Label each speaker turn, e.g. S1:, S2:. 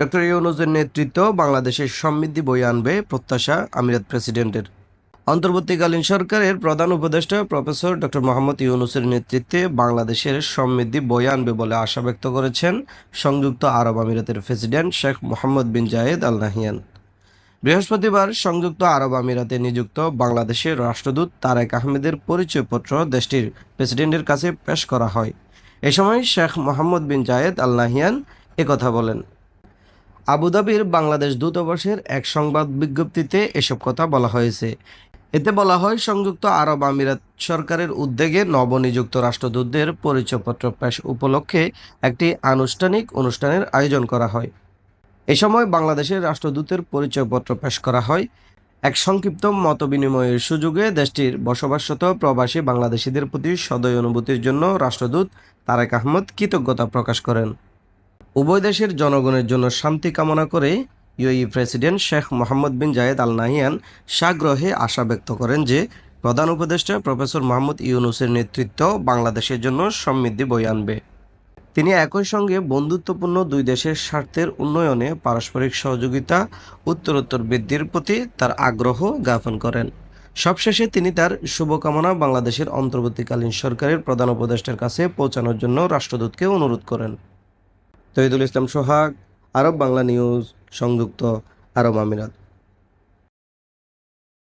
S1: Doctor ইউনুসের নেতৃত্ব বাংলাদেশের সমৃদ্ধি বয়ে আনবে প্রত্যাশা আমিরাত প্রেসিডেন্টের। অন্তর্বর্তীকালীন সরকারের প্রধান উপদেষ্টা প্রফেসর ডক্টর মোহাম্মদ ইউনুসের নেতৃত্বে বাংলাদেশের সমৃদ্ধি বয়ে আনবে বলে আশা ব্যক্ত করেছেন সংযুক্ত আরব আমিরাতের president Sheikh Mohamed bin Zayed Al Nahyan বৃহস্পতিবার সংযুক্ত আরব আমিরাতে নিযুক্ত বাংলাদেশের রাষ্ট্রদূত তারেক আহমেদের পরিচয়পত্র দেশটির প্রেসিডেন্টের কাছে পেশ করা হয়। এ সময় Sheikh Mohammad bin Zayed Al Nahiyan একথা বলেন। আবুধাবির বাংলাদেশ দূতাবাসের এক সংবাদ বিজ্ঞপ্তিতে এসব কথা বলা হয়েছে। এতে বলা হয়, সংযুক্ত আরব আমিরাত সরকারের উদ্যোগে নবনিযুক্ত রাষ্ট্রদূতদের পরিচয়পত্র পেশ উপলক্ষে একটি আনুষ্ঠানিক অনুষ্ঠানের আয়োজন করা হয়। এ সময় বাংলাদেশের রাষ্ট্রদূতের পরিচয়পত্র পেশ করা হয়। এক সংক্ষিপ্ত মতবিনিময়ের সুযোগে দেশটির বসবাসরত প্রবাসী বাংলাদেশিদের প্রতি সদয় অনুভূতির জন্য রাষ্ট্রদূত তারেক আহমদ কৃতজ্ঞতা প্রকাশ করেন। উভয় দেশের জনগণের জন্য শান্তি কামনা করে UAE president Sheikh Mohamed bin Zayed Al Nahyan সাগ্রহে আশা ব্যক্ত করেন যে প্রধান উপদেষ্টা প্রফেসর মোহাম্মদ ইউনুসের নেতৃত্ব বাংলাদেশের জন্য সমৃদ্ধি বয়ে আনবে। তিনি একই সঙ্গে বন্ধুত্বপূর্ণ দুই দেশের স্বার্থের উন্নয়নে পারস্পরিক সহযোগিতা, উত্তরোত্তর বৃদ্ধির প্রতি তার আগ্রহ জ্ঞাপন করেন। সবশেষে তিনি তার শুভকামনা বাংলাদেশের অন্তর্বর্তীকালীন সরকারের প্রধান উপদেষ্টার কাছে পৌঁছানোর জন্য রাষ্ট্রদূতকে অনুরোধ করেন। তহিদুল ইসলাম সোহাগ আরব বাংলা নিউজ সংযুক্ত আরব আমিরাত।